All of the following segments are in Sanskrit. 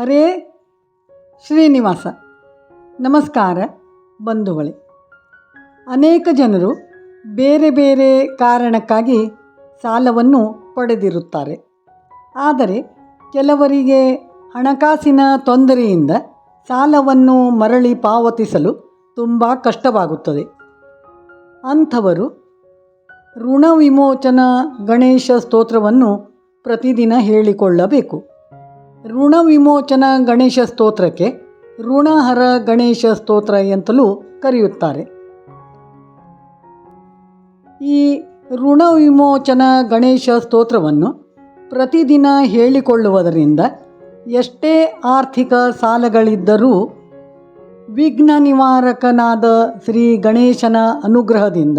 ಹರೇ ಶ್ರೀನಿವಾಸ. ನಮಸ್ಕಾರ ಬಂಧುಗಳೇ. ಅನೇಕ ಜನರು ಬೇರೆ ಬೇರೆ ಕಾರಣಕ್ಕಾಗಿ ಸಾಲವನ್ನು ಪಡೆದಿರುತ್ತಾರೆ. ಆದರೆ ಕೆಲವರಿಗೆ ಹಣಕಾಸಿನ ತೊಂದರೆಯಿಂದ ಸಾಲವನ್ನು ಮರಳಿ ಪಾವತಿಸಲು ತುಂಬ ಕಷ್ಟವಾಗುತ್ತದೆ. ಅಂಥವರು ಋಣ ವಿಮೋಚನ ಗಣೇಶ ಸ್ತೋತ್ರವನ್ನು ಪ್ರತಿದಿನ ಹೇಳಿಕೊಳ್ಳಬೇಕು. ಋಣ ವಿಮೋಚನ ಗಣೇಶ ಸ್ತೋತ್ರಕ್ಕೆ ಋಣಹರ ಗಣೇಶ ಸ್ತೋತ್ರ ಎಂತಲೂ ಕರೆಯುತ್ತಾರೆ. ಈ ಋಣ ವಿಮೋಚನ ಗಣೇಶ ಸ್ತೋತ್ರವನ್ನು ಪ್ರತಿದಿನ ಹೇಳಿಕೊಳ್ಳುವುದರಿಂದ ಎಷ್ಟೇ ಆರ್ಥಿಕ ಸಾಲಗಳಿದ್ದರೂ ವಿಘ್ನ ನಿವಾರಕನಾದ ಶ್ರೀ ಗಣೇಶನ ಅನುಗ್ರಹದಿಂದ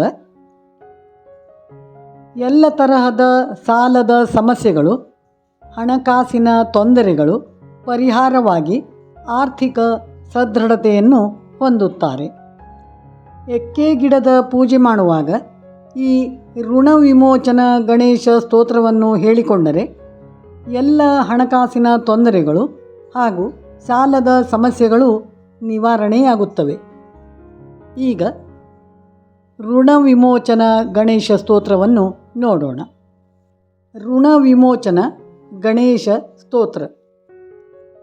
ಎಲ್ಲ ತರಹದ ಸಾಲದ ಸಮಸ್ಯೆಗಳು ಹಣಕಾಸಿನ ತೊಂದರೆಗಳು ಪರಿಹಾರವಾಗಿ ಆರ್ಥಿಕ ಸದೃಢತೆಯನ್ನು ಹೊಂದುತ್ತಾರೆ. ಎಕ್ಕೆ ಗಿಡದ ಪೂಜೆ ಮಾಡುವಾಗ ಈ ಋಣ ವಿಮೋಚನ ಗಣೇಶ ಸ್ತೋತ್ರವನ್ನು ಹೇಳಿಕೊಂಡರೆ ಎಲ್ಲ ಹಣಕಾಸಿನ ತೊಂದರೆಗಳು ಹಾಗೂ ಸಾಲದ ಸಮಸ್ಯೆಗಳು ನಿವಾರಣೆಯಾಗುತ್ತವೆ. ಈಗ ಋಣ ವಿಮೋಚನ ಗಣೇಶ ಸ್ತೋತ್ರವನ್ನು ನೋಡೋಣ. ಋಣ ವಿಮೋಚನ गणेशस्तोत्र।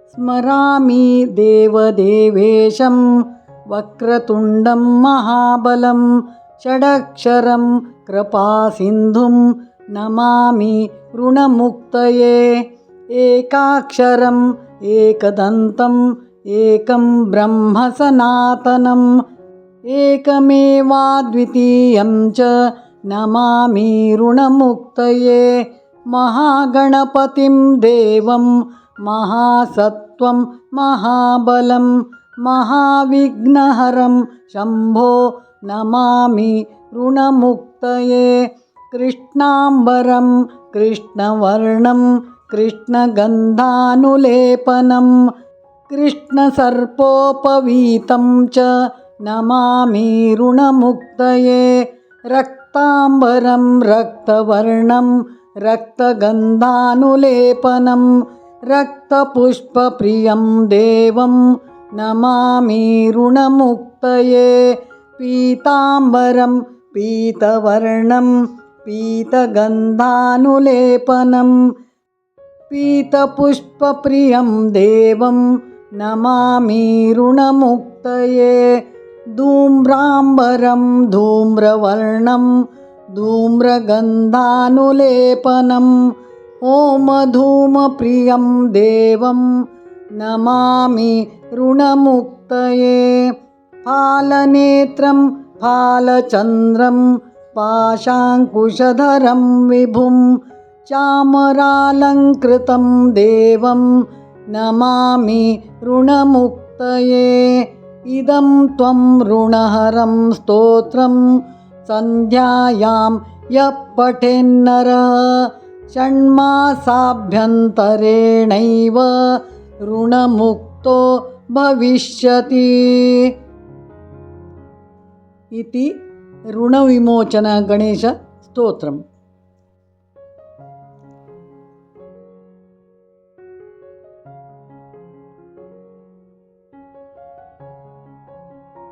स्मरामि देवदेवेशं वक्रतुण्डं महाबलं षडक्षरं कृपासिन्धुं नमामि ऋणमुक्तये। एकाक्षरम् एकदन्तम् एकं ब्रह्मसनातनम् एकमेवाद्वितीयं च नमामि ऋणमुक्तये। महागणपतिं देवं महासत्त्वं महाबलं महाविघ्नहरं शम्भो नमामि ऋणमुक्तये। कृष्णाम्बरं कृष्णवर्णं कृष्णगन्धानुलेपनं कृष्णसर्पोपवीतं च नमामि ऋणमुक्तये। रक्ताम्बरं रक्तवर्णं रक्तगन्धानुलेपनं रक्तपुष्पप्रियं देवं नमामि ऋणमुक्तये। पीताम्बरं पीतवर्णं पीतगन्धानुलेपनं पीतपुष्पप्रियं देवं नमामि ऋणमुक्तये। धूम्राम्बरं धूम्रवर्णं धूम्रगन्धानुलेपनं होमधूमप्रियं देवं नमामि ऋणमुक्तये फालनेत्रं फालचन्द्रं पाशाङ्कुशधरं विभुं चामरालङ्कृतं देवं नमामि ऋणमुक्तये इदं त्वं ऋणहरं स्तोत्रं सन्ध्यायां यः पठेन्नरः षण्मासाभ्यन्तरेणैव ऋणमुक्तो भविष्यति। इति ऋणविमोचनगणेशस्तोत्रम्